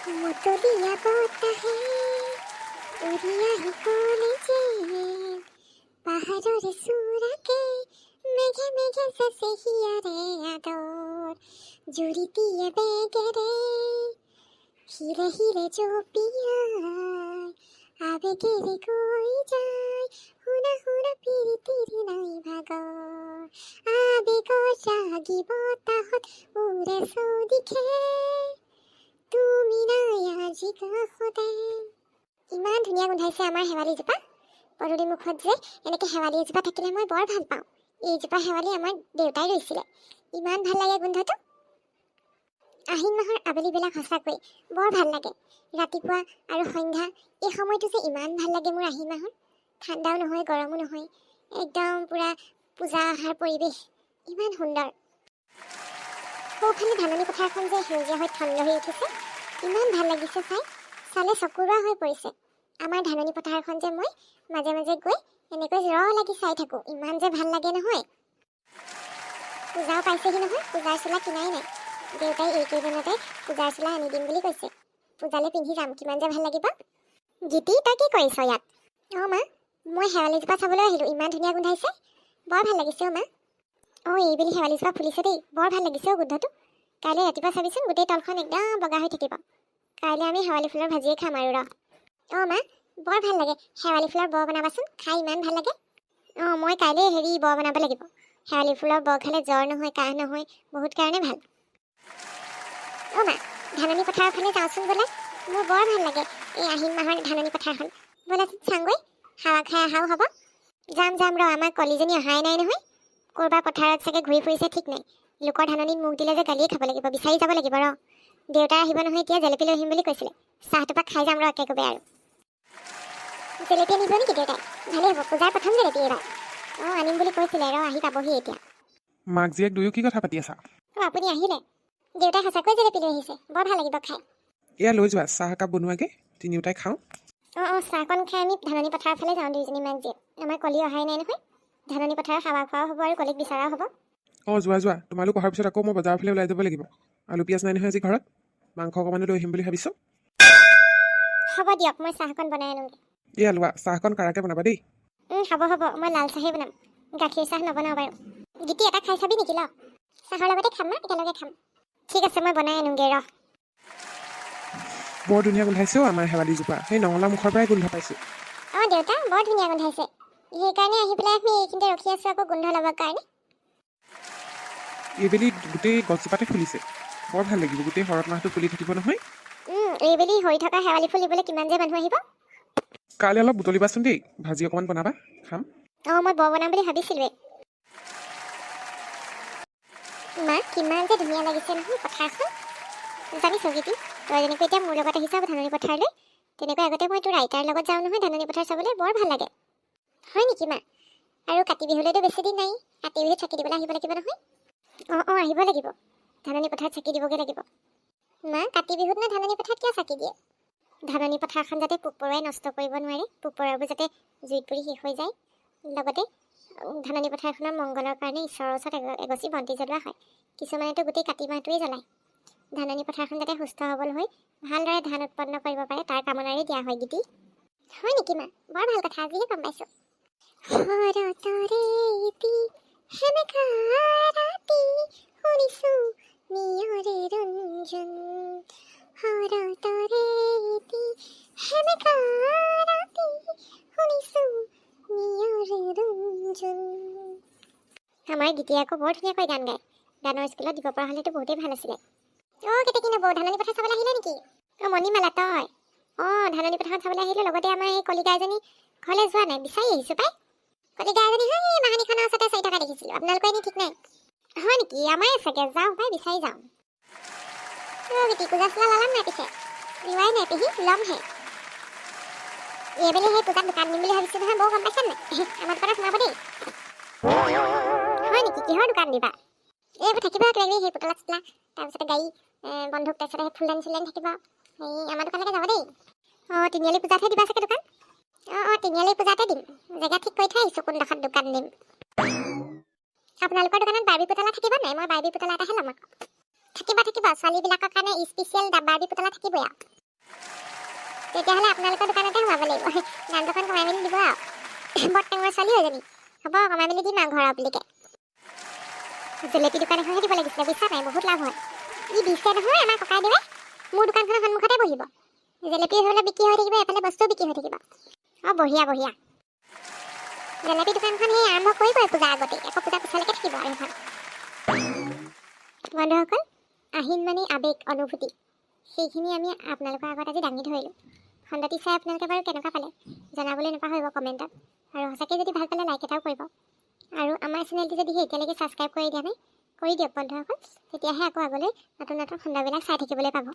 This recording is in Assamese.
वो तो दिया बहुत है उड़िया ही खोने चाहिए पहाड़ों रे सूरा के মেঘে মেঘে সসে হিয়া রে আদর জুড়ি দিয়ে বেগে রে হিরে হিরে চোপিয়ায় আবেগে রে কই যায় হুনা হুনা পিরি তিরি নাই ভাগ আবেগ রাগিব তাহত উড়ে সো কাষতে ইমান ধুনীয়া গোন্ধাইছে আমাৰ শেৱালিজোপা পদূলি মুখত যে এনেকৈ শেৱালি এজোপা থাকিলে মই বৰ ভাল পাওঁ এইজোপা শেৱালি আমাৰ দেউতাই ৰুইছিলে ইমান ভাল লাগে গোন্ধটো আহিন মাহৰ আবেলিবিলাক সঁচাকৈ বৰ ভাল লাগে ৰাতিপুৱা আৰু সন্ধ্যা এই সময়টো যে ইমান ভাল লাগে মোৰ আহিন মাহৰ ঠাণ্ডাও নহয় গৰমো নহয় একদম পূৰা পূজা অহাৰ পৰিৱেশ ইমান সুন্দৰ সৌফালে ধাননি পথাৰখন যে সেউজীয়া হৈ ঠন হৈ উঠিছে ইমান ভাল লাগিছে চাই। চালে চকুৰোৱা হৈ পৰিছে। আমাৰ ধাননি পথাৰখন যে মই মাজে মাজে গৈ এনেকৈ ৰ লাগি চাই থাকোঁ। ইমান যে ভাল লাগে নহয়। পূজাও পাইছেহি নহয় পূজাৰ চোলা কিনাই নাই। দেউতাই এইকেইদিনতে পূজাৰ চোলা আনি দিম বুলি কৈছে। পূজালৈ পিন্ধি যাম কিমান যে ভাল লাগিব। গীতি তই কি কৰিছ ইয়াত? অঁ মা মই শেৱালিজোপা চাবলৈ আহিলোঁ ইমান ধুনীয়া গোন্ধাইছে। বৰ ভাল লাগিছে অ' মা। অঁ এইবেলি শেৱালিজোপা ফুলিছে দেই বৰ ভাল লাগিছে অ' গোন্ধটো। কাইলৈ ৰাতিপুৱা চাবিচোন গোটেই তলখন একদম বগা হৈ থাকিব। কাইলৈ আমি শেৱালি ফুলৰ ভাজিয়ে খাম আৰু ৰ। অঁ মা বৰ ভাল লাগে। শেৱালি ফুলৰ বৰ বনাবাচোন খাই ইমান ভাল লাগে। অঁ মই কাইলৈ হেৰি বৰ বনাব লাগিব। শেৱালি ফুলৰ বৰ খালে জ্বৰ নহয় কাহ নহয় বহুত কাৰণে ভাল। অঁ মা ধাননি পথাৰৰ ফালে যাওঁচোন বোলে। মোৰ বৰ ভাল লাগে এই আহিন মাহৰ ধাননি পথাৰখন। ব'লাচোন চাওঁগৈ। হাৱা খাই অহাও হ'ব। যাম যাম ৰ আমাৰ কলিজনী অহাই নাই নহয়। ক'ৰবাৰ পথাৰত চাগে ঘূৰি ফুৰিছে ঠিক নাই। লোকৰ ধাননিত মুখ দিলে যে গালিয়ে খাব লাগিব বিচাৰি যাব লাগিব ৰ। দেউতা আহিব নহয় এতিয়া জেলেপি লৈ আহিম বুলি কৈছিলে। চাহটোপা খাই যাম ৰ একেকোবে আৰু। জেলেপি আনিব নেকি দেউতাই? ভালেই হ'ব পূজাৰ প্ৰথম জেলেপি এইবাৰ। অঁ আনিম বুলি কৈছিলে ৰ আহি পাবহি এতিয়া। মাক জীয়েক দুয়ো কি কথা পাতি আছা? অঁ আপুনি আহিলে। দেউতাই সঁচাকৈ জেলেপি লৈ আহিছে বৰ ভাল লাগিব খাই। এয়া লৈ যোৱা চাহ একাপ বনোৱাগে তিনিওটাই খাওঁ। অঁ অঁ চাহকণ খাই আমি ধাননি পথাৰৰ ফালে যাওঁ দুইজনী মাক জীয়েক। আমাৰ কলি অহাই নাই নহয়। ধাননি পথাৰৰ খাৱা খোৱাও হ'ব আৰু কলিক বিচৰাও হ'ব। অঁ যোৱা যোৱা। তোমালোক অহাৰ পিছত আকৌ মই বজাৰৰ ফালে ওলাই যাব লাগিব। আলু পিঁয়াজ নাই নহয় আজি ঘৰত। মাংস অকণমানো লৈ আহিম বুলি ভাবিছোঁ। হ'ব দিয়ক মই চাহকণ বনাই আনোগৈ। এয়া লোৱা চাহকণ কাৰাকৈ বনাবা দেই। হ'ব হ'ব। মই লাল চাহেই বনাম। গাখীৰ চাহ নবনাওঁ বাৰু। গীতি এটা খাই চাবি নেকি ল? চাহৰ লগতে খাম না? একেলগে খাম। ঠিক আছে মই বনাই আনোগৈ ৰহ বৰ ধুনীয়া গোন্ধাইছেও আমাৰ শেৱালিজোপা সেই নঙলা মুখৰ পৰাই গোন্ধ পাইছোঁ। অঁ দেউতা বৰ ধুনীয়া গোন্ধাইছে। সেইকাৰণে আহি পেলাই আমি এইখিনিতে ৰখি আছোঁ আকৌ গোন্ধ ল'বৰ কাৰণে। এইবেলি গোটেই গছজোপাতে ফুলিছে। বৰ ভাল লাগিব গোটেই শৰৎ মাহটো ফুলি থাকিব নহয়। এইবেলি হৈ থকা শেৱালি ফুল দিবলৈ কিমান যে মানুহ আহিব? কাইলৈ অলপ বুটলিবাচোন দেই ভাজি অকণমান বনাবা খাম। অঁ মই বৰ বনাম বুলি ভাবিছিলোঁৱে। মা কিমান যে ধুনীয়া লাগিছে নহয় পথাৰখন। জানিছ গীতি তই যেনেকৈ এতিয়া মোৰ লগত আহিছ ধাননি পথাৰলৈ তেনেকৈ আগতে মই তোৰ আইতাৰ লগত যাওঁ নহয় ধাননি পথাৰ চাবলৈ বৰ ভাল লাগে। হয় নেকি মা? আৰু কাতি বিহুলৈতো বেছি দিন নাই কাতি বিহুত চাকি দিবলৈ আহিব লাগিব নহয়। অঁ অঁ আহিব লাগিব। ধাননি পথাৰত চাকি দিবগৈ লাগিব। মা কাতি বিহুত না ধাননি পথাৰত কিয় চাকি দিয়ে? ধাননি পথাৰখন যাতে পোক পৰুৱাই নষ্ট কৰিব নোৱাৰে পোক পৰুৱাবোৰ যাতে জুইত পুৰি শেষ হৈ যায়। লগতে ধাননি পথাৰখনৰ মংগলৰ কাৰণে ঈশ্বৰৰ ওচৰত এগ- এগছি বন্তি জ্বলোৱা হয়। কিছুমানেতো গোটেই কাতি মাহটোৱেই জ্বলায়। ধাননি পথাৰখন যাতে সুস্থ সবল হৈ ভালদৰে ধান উৎপন্ন কৰিব পাৰে তাৰ কামনাৰে দিয়া হয় গীতি। হয় নেকি মা? বৰ ভাল কথা আজিহে গম পাইছোঁ। আমাৰ গীতিয়ে আকৌ বৰ ধুনীয়াকৈ গান গায়। গানৰ স্কুলত দিব পৰা হ'লেতো বহুতেই ভাল আছিলে। অ' কেতিয়া কিনাব ধাননি পথাৰ চাবলৈ আহিলে নেকি? অ' মণিমালা তই। অঁ ধাননি পথাৰত চাবলৈ আহিলোঁ লগতে আমাৰ এই কলিতা এজনী ঘৰলৈ যোৱা নাই বিচাৰি আহিছোঁ পাই। কলিতা এজনী এই মাহানিখনৰ ওচৰতে চাই থকা দেখিছিলোঁ। আপোনালোকৰ এনেই ঠিক নাই? হয় নেকি আমাৰে চাগে যাওঁ পাই বিচাৰি যাওঁ গীতি পূজা চূজা ল'লাম নাই পিছে লোৱাই নাই পেহী ল'মহে এইবেলি সেই পূজাত দোকান দিম বুলি ভাবিছোঁ নহয় বৌ গম পাইছে নাই আমাৰ দোকানত সোমাব দেই হয় নেকি কিহৰ দোকান দিবা এইবোৰ থাকিব কিবা কিবি সেই পুতলা চুতলা তাৰপিছতে গাড়ী বন্ধুক তাৰপিছতে সেই ফুলদানি চুলদানি থাকিব সেই আমাৰ দোকানলৈকে যাব দেই অঁ তিনিআলি পূজাতহে দিবা চাগে দোকান অঁ অঁ তিনিআলি পূজাতে দিম জেগা ঠিক কৰি থৈ আহিছোঁ কোনডোখৰত দোকান দিম আপোনালোকৰ দোকানত বাৰ্বি পুতলা থাকিব নাই? মই বাৰ্বি পুতলা এটাহে ল'ম আকৌ। থাকিব থাকিব। ছোৱালীবিলাকৰ কাৰণে স্পেচিয়েল বাৰ্বি পুতলা থাকিবই আৰু। তেতিয়াহ'লে আপোনালোকৰ দোকানতে সোমাব লাগিব। দাম দোকান কমাই মেলি দিব আৰু। বৰ্তমানৰ ছোৱালী এজনী। হ'ব কমাই মেলি দিম আৰু ঘৰৰ বুলিকে জেলেপি দোকান এখনহে দিব লাগিছিলে বুজিছা নাই? বহুত লাভ হয়। ই দিছে নহয় আমাৰ ককাই দেৱে মোৰ দোকানখনৰ সন্মুখতে বহিব। জেলেপি হ'লে বিক্ৰী হৈ থাকিব এফালে বস্তুও বিক্ৰী হৈ থাকিব। অঁ বঢ়িয়া বঢ়িয়া। জেলেপি দোকানখন সেই আৰম্ভ কৰিবই পূজাৰ আগতে আকৌ পূজা পিছলৈকে থাকিব আৰু সেইখন। বন্ধুসকল আহিন মানে আৱেগ অনুভূতি। সেইখিনি আমি আপোনালোকৰ আগত আজি দাঙি ধৰিলোঁ। খণ্ডটি চাই আপোনালোকে বাৰু কেনেকুৱা পালে জনাবলৈ নাপাহৰিব কমেণ্টত। আৰু সঁচাকৈ যদি ভাল পালে লাইক এটাও কৰিব। আৰু আমাৰ চেনেলটো যদি সেই এতিয়ালৈকে ছাবস্ক্ৰাইব কৰি দিয়া নাই কৰি দিয়ক বন্ধুসকল। তেতিয়াহে আকৌ আগলৈ নতুন নতুন খণ্ডবিলাক চাই থাকিবলৈ পাব।